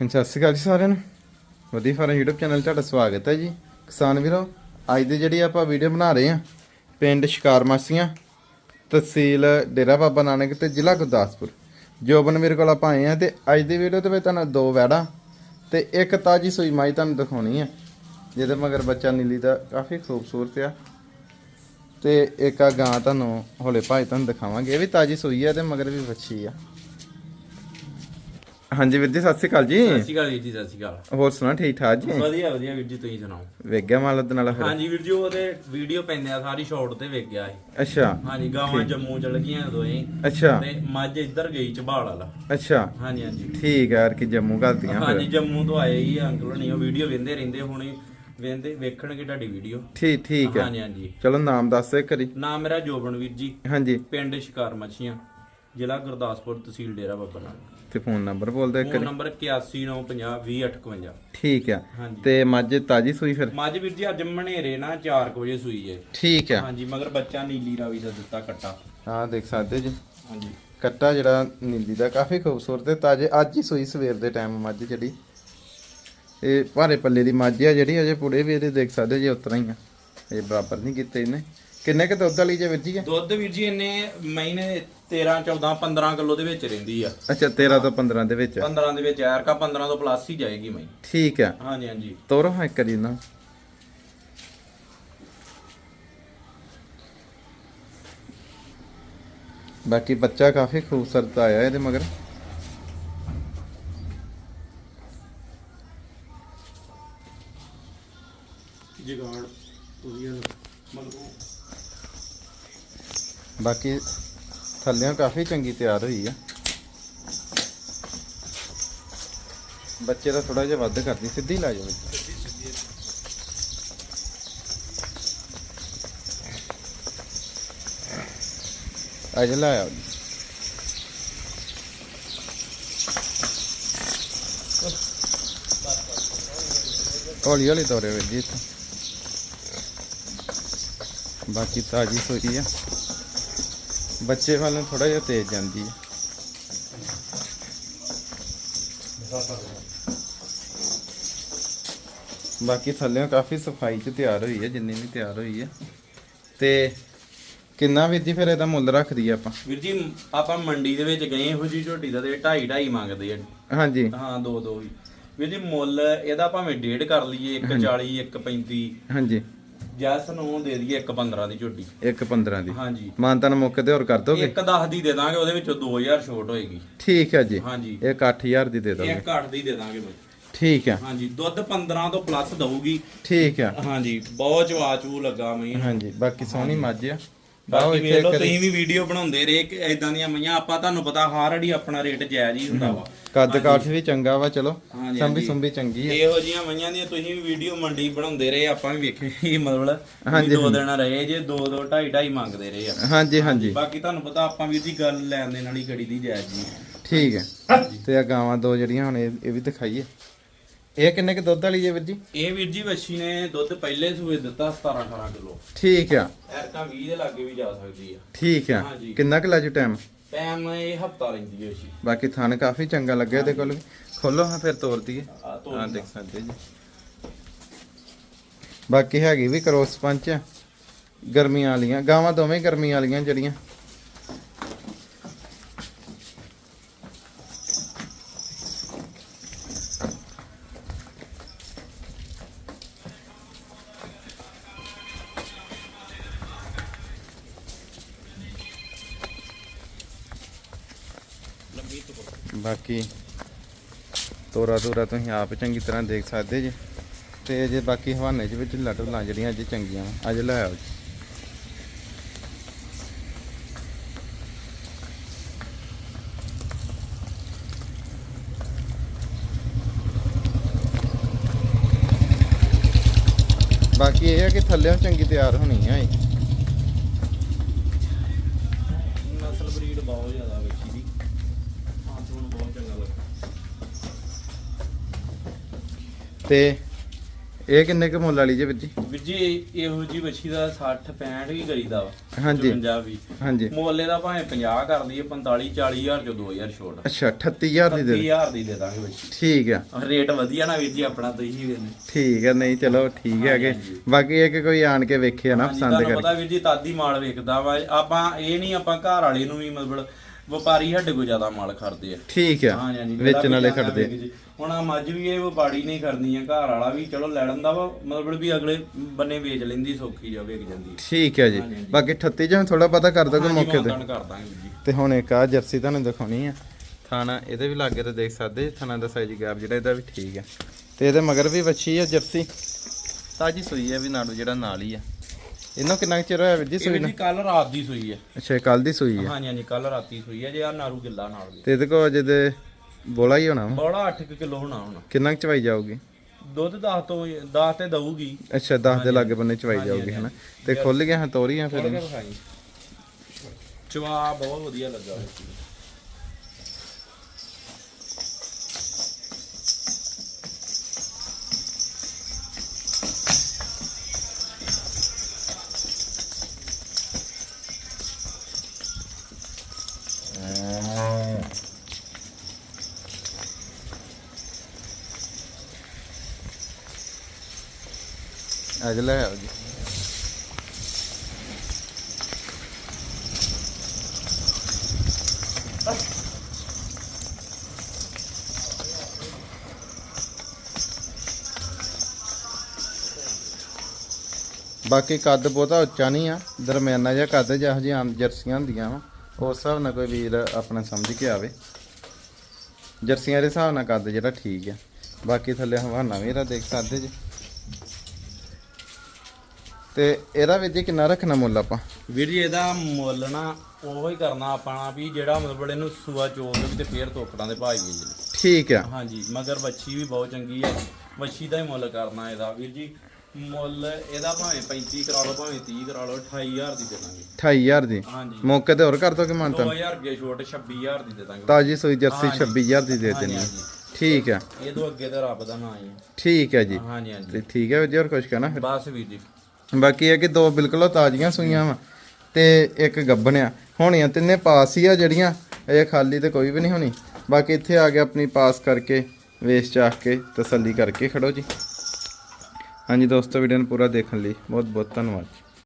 ਹਾਂਜੀ, ਸਤਿ ਸ਼੍ਰੀ ਅਕਾਲ ਜੀ ਸਾਰਿਆਂ ਨੂੰ। ਵਧੀਆ ਫਾਰਮ YouTube ਚੈਨਲ 'ਤੇ ਤੁਹਾਡਾ ਸਵਾਗਤ ਹੈ ਜੀ। ਕਿਸਾਨ ਵੀਰੋ, ਅੱਜ ਦੀ ਜਿਹੜੀ ਆਪਾਂ ਵੀਡੀਓ ਬਣਾ ਰਹੇ ਹਾਂ, ਪਿੰਡ ਸ਼ਿਕਾਰ ਮਾਸੀਆਂ, ਤਹਿਸੀਲ ਡੇਰਾ ਬਾਬਾ ਨਾਨਕ ਤੇ ਜ਼ਿਲ੍ਹਾ ਗੁਰਦਾਸਪੁਰ। ਜੋਬਨ ਮੇਰੇ ਕੋਲ ਆਪਾਂ ਆਏ ਆ ਤੇ ਅੱਜ ਦੀ ਵੀਡੀਓ ਦੇ ਵਿੱਚ ਤੁਹਾਨੂੰ ਦੋ ਵੈੜਾ ਤੇ ਇੱਕ ਤਾਜੀ ਸੂਈ ਮਾਈ ਤੁਹਾਨੂੰ ਦਿਖਾਉਣੀ ਆ, ਜਿਹਦੇ ਮਗਰ ਬੱਚਾ ਨੀਲੀ ਦਾ ਕਾਫੀ ਖੂਬਸੂਰਤ ਆ। ਤੇ ਇੱਕ ਆ ਗਾਂ ਤੁਹਾਨੂੰ ਹੌਲੇ ਭਾਈ ਤੁਹਾਨੂੰ ਦਿਖਾਵਾਂਗੇ, ਇਹ ਵੀ ਤਾਜੀ ਸੂਈ ਆ ਤੇ ਮਗਰ ਵੀ ਵੱਛੀ ਆ। ਹਾਂਜੀ ਵੀਰ ਜੀ ਸਤਿ ਸ਼੍ਰੀ ਅਕਾਲ ਜੀ। ਸਤਿ ਸ਼੍ਰੀ ਅਕਾਲ ਵੀਰ ਜੀ ਸਤਿ ਸ਼੍ਰੀ ਅਕਾਲ। ਹੋਰ ਸੁਣਾ ਠੀਕ ਠਾਕ ਜੀ? ਵਧੀਆ ਵਧੀਆ ਵੀਰ ਜੀ ਤੁਸੀਂ ਸੁਣਾਓ? ਵੇਖ ਗਿਆ ਮਾਲ ਦੇ ਨਾਲ ਫਿਰ? ਹਾਂਜੀ ਵੀਰ ਜੀ ਉਹਦੇ ਵੀਡੀਓ ਪੈਂਦੇ ਆ ਸਾਰੀ ਸ਼ਾਰਟ ਤੇ ਵੇਖ ਗਿਆ ਸੀ। ਅੱਛਾ। ਹਾਂਜੀ ਗਾਵਾਂ ਜੰਮੂ ਚਲ ਗਈਆਂ ਦੋਏ ਅੱਛਾ। ਤੇ ਮੱਝ ਇੱਧਰ ਗਈ ਝਬਾਲ ਵਾਲਾ। ਅੱਛਾ। ਹਾਂਜੀ ਹਾਂਜੀ। ਠੀਕ ਹੈ ਯਾਰ ਕਿ ਜੰਮੂ ਘਲਤੀਆਂ ਹਾਂਜੀ ਜੰਮੂ ਤੋਂ ਆਏ ਹੀ ਅੰਕਲ ਨਹੀਂ ਉਹ ਵੀਡੀਓ ਵੇਂਦੇ ਰਹਿੰਦੇ ਹੁਣੇ। ਵੇਂਦੇ ਵੇਖਣਗੇ ਤੁਹਾਡੀ ਵੀਡੀਓ ਠੀਕ ਠੀਕ ਹੈ ਹਾਂਜੀ ਹਾਂਜੀ। ਚਲੋ ਨਾਮ ਦੱਸ ਇੱਕ ਕਰੀ ਨਾਮ ਮੇਰਾ ਜੋਬਨ ਵੀਰ ਜੀ। ਹਾਂਜੀ। ਪਿੰਡ ਸ਼ਿਕਾਰ ਮੱਛੀਆਂ। ਜ਼ਿਲ੍ਹਾ ਗੁਰਦਾਸਪੁਰ ਤਹਿਸੀਲ ਡੇਰਾ ਬਾਬਾ ਨਾਨਕ। ਤੇ ਫੋਨ ਨੰਬਰ ਬੋਲ ਦੇ ਇੱਕ ਫੋਨ ਨੰਬਰ 8195020851 ਠੀਕ ਹੈ ਹਾਂਜੀ। ਤੇ ਮੱਝ ਤਾਜੀ ਸੂਈ ਫਿਰ? ਮੱਝ ਵੀਰ ਜੀ ਅੱਜ ਮਨੇਰੇ ਨਾ 4 ਵਜੇ ਸੂਈ ਏ। ਠੀਕ ਹੈ ਹਾਂਜੀ ਮਗਰ ਬੱਚਾ ਨੀਲੀ ਰਾਵੀ ਦਾ ਦਿੱਤਾ ਕੱਟਾ। ਹਾਂ ਦੇਖ ਸਕਦੇ ਜੀ। ਹਾਂਜੀ। ਕੱਟਾ ਜਿਹੜਾ ਨੀਲੀ ਦਾ ਕਾਫੀ ਖੂਬਸੂਰਤ ਤੇ ਤਾਜੇ ਅੱਜ ਹੀ ਸੂਈ ਸਵੇਰ ਦੇ ਟਾਈਮ ਮੱਝ ਜਿਹੜੀ। ਇਹ ਭਾਰੇ ਪੱਲੇ ਦੀ ਮੱਝ ਆ ਜਿਹੜੀ ਅਜੇ ਪੁੜੇ ਵੀ ਇਹਦੇ ਦੇਖ ਸਕਦੇ ਜੀ ਉਤਰਾ ਹੀ ਆ। ਇਹ ਬਰਾਬਰ ਨਹੀਂ ਕੀਤੇ ਇਹਨੇ। ਕਿੰਨੇ ਕਿ ਦੁੱਧ ਵਾਲੀ ਜੇ ਵਿੱਜੀ ਹੈ ਦੁੱਧ ਵੀਰ ਜੀ ਇਹਨੇ ਮਹੀਨੇ 13 14 15 ਕਿਲੋ ਦੇ ਵਿੱਚ ਰਹਿੰਦੀ ਆ। ਅੱਛਾ 13 ਤੋਂ 15 ਦੇ ਵਿੱਚ। 15 ਦੇ ਵਿੱਚ ਐਰਕਾ 15 ਤੋਂ ਪਲੱਸ ਹੀ ਜਾਏਗੀ ਮਈ ਠੀਕ ਹੈ ਹਾਂਜੀ ਹਾਂਜੀ। ਤੋਰੋ ਹਾਂ ਇੱਕ ਕਰੀ ਨਾ। ਬਾਕੀ ਬੱਚਾ ਕਾਫੀ ਖੂਬਸੂਰਤ ਆਇਆ ਇਹਦੇ ਮਗਰ। ਬਾਕੀ ਥੱਲਿਓਂ ਕਾਫੀ ਚੰਗੀ ਤਿਆਰ ਹੋਈ ਆ। ਬੱਚੇ ਦਾ ਥੋੜਾ ਜਿਹਾ ਵੱਧ ਕਰਦੀ, ਸਿੱਧੀ ਲਾ ਜਾਓ। ਅਜ ਲਾਇਆ ਹੌਲੀ ਹੌਲੀ ਤੋਰੇ ਵਿੱਚ ਬਾਕੀ ਤਾਜੀ ਸੋਈ ਆ। ਬੱਚੇ ਵੱਲੋਂ ਥੋੜਾ ਜਿਹਾ ਤੇਜ਼ ਜਾਂਦੀ ਹੈ। ਬਾਕੀ ਥੱਲੇੋਂ ਕਾਫੀ ਸਫ਼ਾਈ ਚ ਤਿਆਰ ਹੋਈ ਹੈ ਜਿੰਨੀ ਵੀ ਤਿਆਰ ਹੋਈ ਹੈ। ਤੇ ਕਿੰਨਾ ਵੀਰ ਜੀ ਫਿਰ ਇਹਦਾ ਮੁੱਲ ਰੱਖਦੀ ਆ ਆਪਾਂ? ਵੀਰ ਜੀ ਆਪਾਂ ਮੰਡੀ ਦੇ ਵਿੱਚ ਗਏ ਇਹੋ ਜੀ ਝੋਟੀ ਦਾ ਤੇ 2.5 2.5 ਮੰਗਦੇ ਆ। ਹਾਂਜੀ। ਹਾਂ ਦੋ ਦੋ ਹੀ। ਵੀਰ ਜੀ ਮੁੱਲ ਇਹਦਾ ਭਾਵੇਂ ਡੇਢ ਕਰ ਲਈਏ 140 135 ਹਾਂਜੀ। ਜੈਸ ਨੂੰ ਦੇ ਦਈਏ 115 ਦੀ ਝੋਟੀ। 1.15 ਦੀ। ਹਾਂਜੀ। ਮਾਨਤਨ ਮੌਕੇ ਤੇ ਹੋਰ ਕਰ ਦੋਗੇ? ਇੱਕ 10 ਦੀ ਦੇ ਦਾਂਗੇ ਉਹਦੇ ਵਿੱਚੋਂ 2000 ਛੋਟ ਹੋਏਗੀ। ਠੀਕ ਹੈ ਜੀ। ਹਾਂਜੀ। ਇੱਕ 8000 ਦੀ ਦੇ ਦੋਗੇ। ਇੱਕ ਘੱਟ ਦੀ ਦੇ ਦਾਂਗੇ ਬਾਈ। ਠੀਕ ਹੈ। ਹਾਂਜੀ ਦੁੱਧ 15 ਤੋਂ ਪਲੱਸ ਦਊਗੀ। ਠੀਕ ਹੈ। ਹਾਂਜੀ ਬਹੁਤ ਚਵਾਚੂ ਲੱਗਾ ਹਾਂਜੀ ਬਾਕੀ ਸੋਹਣੀ ਮੱਝ ਆ। ਬਾਕੀ ਵੇਖ ਲਓ ਤੁਸੀਂ ਵੀ ਵੀਡੀਓ ਬਣਾਉਂਦੇ ਰਹੇ ਕਿ ਇਦਾਂ ਦੀਆਂ ਮਈਆਂ ਆਪਾਂ ਤੁਹਾਨੂੰ ਪਤਾ ਹਰ ਅੜੀ ਆਪਣਾ ਰੇਟ ਜਾਇਜ਼ ਹੀ ਹੁੰਦਾ ਵਾ। ਕੱਦ ਕਾਠ ਵੀ ਚੰਗਾ ਵਾ ਚਲੋ। ਹਾਂਜੀ, ਸੰਭੀ ਹਾਂਜੀ। ਸੁੰਭੀ ਚੰਗੀ ਹੈ ਇਹੋ ਜੀਆਂ ਮਈਆਂ ਦੀਆਂ ਤੁਸੀਂ ਵੀ ਵੀਡੀਓ ਮੰਡੀ ਬਣਾਉਂਦੇ ਰਹੇ ਆਪਾਂ ਵੀ ਵੇਖੇ ਹੀ ਮਤਲਬ ਹਾਂਜੀ, ਦੋ ਦਿਨ ਰਹੇ ਜੇ ਦੋ ਦੋ ਢਾਈ ਢਾਈ ਮੰਗਦੇ ਰਹੇ ਆ। ਹਾਂਜੀ ਹਾਂਜੀ ਬਾਕੀ ਤੁਹਾਨੂੰ ਪਤਾ ਆਪਾਂ ਵੀ ਦੀ ਗੱਲ ਲੈਣ ਦੇ ਨਾਲ ਹੀ ਗੜੀ ਦੀ ਜਾਇਜ਼ ਜੀ ਠੀਕ ਹੈ। ਤੇ ਆ ਗਾਵਾਂ ਦੋ ਜਿਹੜੀਆਂ ਹੁਣ ਇਹ ਇਹ ਵੀ ਦਿਖਾਈਏ। ਇਹ ਕਿੰਨੇ ਕਿ ਦੁੱਧ ਵਾਲੀ ਹੈ ਵੀਰ ਜੀ? ਇਹ ਵੀਰ ਜੀ ਵੱਛੀ ਨੇ ਦੁੱਧ ਪਹਿਲੇ ਸੂਏ ਦਿੱਤਾ 17 18 ਕਿਲੋ। ਠੀਕ ਆ। ਐਰਕਾਂ 20 ਦੇ ਲਾਗੇ ਵੀ ਜਾ ਸਕਦੀ ਆ। ਠੀਕ ਆ। ਹਾਂਜੀ। ਕਿੰਨਾ ਕੁ ਲਾਜੂ ਟਾਈਮ ਟਾਈਮ ਇਹ ਹਫਤਾ ਲੈਂਦੀ ਹੈ ਵੱਛੀ ਬਾਕੀ ਥਣ ਕਾਫੀ ਚੰਗਾ ਲੱਗਿਆ ਇਹਦੇ ਕੋਲ ਖੋਲੋ ਹਾਂ ਫਿਰ ਤੋਰ ਦਈਏ। ਆ ਤੋਂ ਹਾਂ ਦੇਖ ਸਕਦੇ ਜੀ। ਬਾਕੀ ਹੈਗੀ ਵੀ ਕਰੋਸ ਪੰਚ। ਗਰਮੀਆਂ ਵਾਲੀਆਂ ਗਾਵਾਂ ਦੋਵੇਂ ਗਰਮੀਆਂ ਵਾਲੀਆਂ ਜਿਹੜੀਆਂ। ਬਾਕੀ ਤੋਰਾ ਤੋਰਾ ਤੁਸੀਂ ਆਪ ਚੰਗੀ ਤਰ੍ਹਾਂ ਦੇਖ ਸਕਦੇ ਜੀ। ਤੇ ਜੇ ਬਾਕੀ ਹਵਾਨੇ ਚ ਵਿੱਚ ਲੱਟ ਜਿਹੜੀਆਂ ਅੱਜ ਚੰਗੀਆਂ ਅੱਜ ਲੈ ਆਓ ਬਾਕੀ ਇਹ ਹੈ ਕਿ ਥੱਲੇ ਚੰਗੀ ਤਿਆਰ ਹੋਣੀ ਹੈ ਤੇ ਇਹ ਕਿੰਨੇ ਕੁ ਮੁੱਲ ਵਾਲੀ ਜੇ ਵੀਰ ਜੀ? ਵੀਰ ਜੀ ਇਹੋ ਜੀ ਵੱਛੀ ਦਾ 60 65 ਵੀ ਕਰੀਦਾ ਵਾ ਹਾਂਜੀ। 55 ਵੀ। ਹਾਂਜੀ। ਮੁੱਲ ਇਹਦਾ ਭਾਵੇਂ 50 ਕਰ ਦਈਏ 45 40 ਹਜ਼ਾਰ ਚੋਂ 2000 ਛੋਟ। ਅੱਛਾ 38000 ਦੀ ਦੇ 30000 ਦੀ ਦੇ ਦਾਂਗੇ ਵੱਛੀ। ਠੀਕ ਆ। ਔਰ ਰੇਟ ਵਧੀਆ ਨਾ ਵੀਰ ਜੀ ਆਪਣਾ ਤੁਸੀਂ ਵੀ ਨੇ ਠੀਕ ਹੈ ਨਹੀਂ ਚਲੋ ਠੀਕ ਹੈ ਕਿ। ਬਾਕੀ ਇਹ ਕਿ ਕੋਈ ਆਣ ਕੇ ਵੇਖੇ ਨਾ ਹਾਂਜੀ, ਪਸੰਦ ਤੁਹਾਨੂੰ ਕਰੇ। ਪਤਾ ਵੀਰ ਜੀ ਤਾਦੀ ਮਾਲ ਵੇਖਦਾ ਵਾ। ਆਪਾਂ ਇਹ ਨਹੀਂ ਆਪਾਂ ਘਰ ਵਾਲੇ ਨੂੰ ਵੀ ਮਤਲਬ ਵਪਾਰੀ ਸਾਡੇ ਕੋਲ ਜ਼ਿਆਦਾ ਮਾਲ ਖੜਦੇ ਆ। ਠੀਕ ਆ ਹਾਂਜੀ ਹਾਂਜੀ ਵੇਚਣ ਵਾਲੇ ਖੜਦੇ ਹੁਣ ਆ ਮੱਝ ਵੀ ਇਹ ਵਪਾਰੀ ਨਹੀਂ ਕਰਨੀ ਆ ਘਰ ਵਾਲਾ ਵੀ ਚਲੋ ਲੈ ਲੈਂਦਾ ਵਾ ਮਤਲਬ ਵੀ ਅਗਲੇ ਬੰਨੇ ਵੇਚ ਲੈਂਦੀ ਸੌਖੀ ਜਾ ਵੇਚ ਜਾਂਦੀ ਠੀਕ ਹੈ ਜੀ। ਬਾਕੀ 38 ਜਾਂ ਥੋੜਾ ਪਤਾ ਕਰ ਦੋਗੇ ਮੌਕੇ ਤੇ। ਜੀ। ਤੇ ਹੁਣ ਇੱਕ ਆ ਜਰਸੀ ਤੁਹਾਨੂੰ ਦਿਖਾਉਣੀ ਆ। ਥਾਣਾ ਇਹਦੇ ਵੀ ਲਾਗੇ ਤੇ ਦੇਖ ਸਕਦੇ ਜੀ, ਥਾਣਾ ਦਾ ਸਾਈਜ਼ ਗੈਪ ਜਿਹੜਾ ਇਹਦਾ ਵੀ ਠੀਕ ਹੈ ਤੇ ਇਹਦੇ ਮਗਰ ਵੀ ਵੱਛੀ ਆ ਜਰਸੀ। ਤਾਜੀ ਸੂਈ ਹੈ ਵੀ ਨਾੜੂ ਜਿਹੜਾ ਨਾਲ ਹੀ ਆ। ਇਹਨੂੰ ਕਿੰਨਾ ਕੁ ਚਿਰ ਹੋਇਆ ਵੀਰ ਜੀ ਇਹ ਸੂਈ ਨੂੰ? ਜੀ ਕੱਲ ਰਾਤ ਦੀ ਸੂਈ ਹੈ। ਅੱਛਾ ਕੱਲ ਦੀ ਸੂਈ ਹੈ। ਹਾਂਜੀ ਹਾਂਜੀ ਕੱਲ ਰਾਤੀ ਸੂਈ ਹੈ। ਜੇ ਆ ਨਾਰੂ ਗਿੱਲਾ ਨਾਲ ਤੇ ਇਹਦੇ ਕੋਲ ਅਜੇ ਬੋਲਾ ਹੀ ਹੋਣਾ ਵਾ? ਬੜਾ 8 ਕਿਲੋ ਹੋਣਾ ਹੁਣ। ਕਿੰਨਾ ਕੁ ਚਵਾਈ ਜਾਊਗੀ? ਦੁੱਧ 10 ਤੋਂ 10 ਤੇ ਦਊਗੀ। ਅੱਛਾ 10 ਦੇ ਲਾਗੇ ਬੰਨੇ ਚਵਾਈ ਜਾਊਗੀ ਹਨਾ? ਤੇ ਖੁੱਲ ਗਿਆ ਹਾਂ ਤੋਰੀਆਂ ਫਿਰ ਚਵਾ ਬਹੁਤ ਵਧੀਆ ਲੱਗਾ। ਲੈ ਆਓ ਜੀ। ਬਾਕੀ ਕੱਦ ਬਹੁਤਾ ਉੱਚਾ ਨਹੀਂ ਆ, ਦਰਮਿਆਨਾ ਜਿਹਾ ਕੱਦ ਜਿਹੋ ਜਿਹੀ ਆਮ ਜਰਸੀਆਂ ਹੁੰਦੀਆਂ ਵਾ, ਉਸ ਹਿਸਾਬ ਨਾਲ ਕੋਈ ਵੀਰ ਆਪਣਾ ਸਮਝ ਕੇ ਆਵੇ। ਜਰਸੀਆਂ ਦੇ ਹਿਸਾਬ ਨਾਲ ਕੱਦ ਜਿਹੜਾ ਠੀਕ ਆ, ਬਾਕੀ ਥੱਲੇ ਹਵਾਨਾ ਵੀ ਇਹਦਾ ਦੇਖ ਸਕਦੇ ਜੀ। ਤੇ ਇਹਦਾ ਵੀ ਜੀ ਕਿੰਨਾ ਰੱਖਣਾ ਮੁੱਲ ਆਪਾਂ? ਵੀਰ ਜੀ ਇਹਦਾ ਮੁੱਲ ਨਾ ਉਹੋ ਹੀ ਕਰਨਾ ਆਪਣਾ ਵੀ ਜਿਹੜਾ ਮਤਲਬ ਇਹਨੂੰ ਸੂਆ ਚੋਲ ਦੇ ਤੇ ਫੇਰ ਤੋਕੜਾਂ ਦੇ ਵੇਚ ਲਈ ਠੀਕ ਆ। ਹਾਂਜੀ ਮਗਰ ਵੱਛੀ ਵੀ ਬਹੁਤ ਚੰਗੀ ਹੈ ਵੱਛੀ ਦਾ ਹੀ ਮੁੱਲ ਕਰਨਾ ਇਹਦਾ। ਵੀਰ ਜੀ ਮੁੱਲ ਇਹਦਾ ਭਾਵੇਂ 35 ਕਰਾ ਲਓ ਭਾਵੇਂ 30 ਕਰਾ ਲਓ 28000 ਦੀ ਦੇ ਦਾਂਗੇ 28000 ਦੀ? ਹਾਂਜੀ। ਮੌਕੇ ਤੇ ਹੋਰ ਕਰ ਦੋਗੇ ਮਾਨਤਾ 2000 ਰੁਪਏ ਛੋਟ 26000 ਦੀ ਦੇ ਦਾਂਗੇ। ਤਾਜੀ ਸੂਈ ਜਰਸੀ ਹਾਂਜੀ। 26000 ਦੀ ਦੇ ਦੇਣੀ ਆ। ਠੀਕ ਆ। ਇਹ ਤੋਂ ਅੱਗੇ ਤੇ ਰੱਬ ਦਾ ਨਾਂ ਹੀ ਹੈ ਠੀਕ ਹੈ ਜੀ। ਹਾਂਜੀ ਹਾਂਜੀ। ਤੇ ਠੀਕ ਹੈ ਵੀਰ ਜੀ ਹੋਰ ਕੁਝ ਕਹਿਣਾ ਫਿਰ? ਬਸ ਵੀਰ ਜੀ। ਬਾਕੀ ਇਹ ਕਿ ਦੋ ਬਿਲਕੁਲ ਤਾਜ਼ੀਆਂ ਸੂਈਆਂ ਵਾ ਤੇ ਇੱਕ ਗੱਬਣ ਆ ਹੋਣੀਆਂ ਤਿੰਨੇ ਪਾਸ ਹੀ ਆ ਜਿਹੜੀਆਂ, ਇਹ ਖਾਲੀ ਤੇ ਕੋਈ ਵੀ ਨਹੀਂ ਹੋਣੀ। ਬਾਕੀ ਇੱਥੇ ਆ ਕੇ ਆਪਣੀ ਪਾਸ ਕਰਕੇ ਵੇਚ ਚਾਖ ਕੇ, ਤਸੱਲੀ ਕਰਕੇ ਖੜੋ ਜੀ। ਹਾਂਜੀ ਦੋਸਤੋ ਵੀਡੀਓ ਨੂੰ ਪੂਰਾ ਦੇਖਣ ਲਈ ਬਹੁਤ ਬਹੁਤ ਧੰਨਵਾਦ ਜੀ।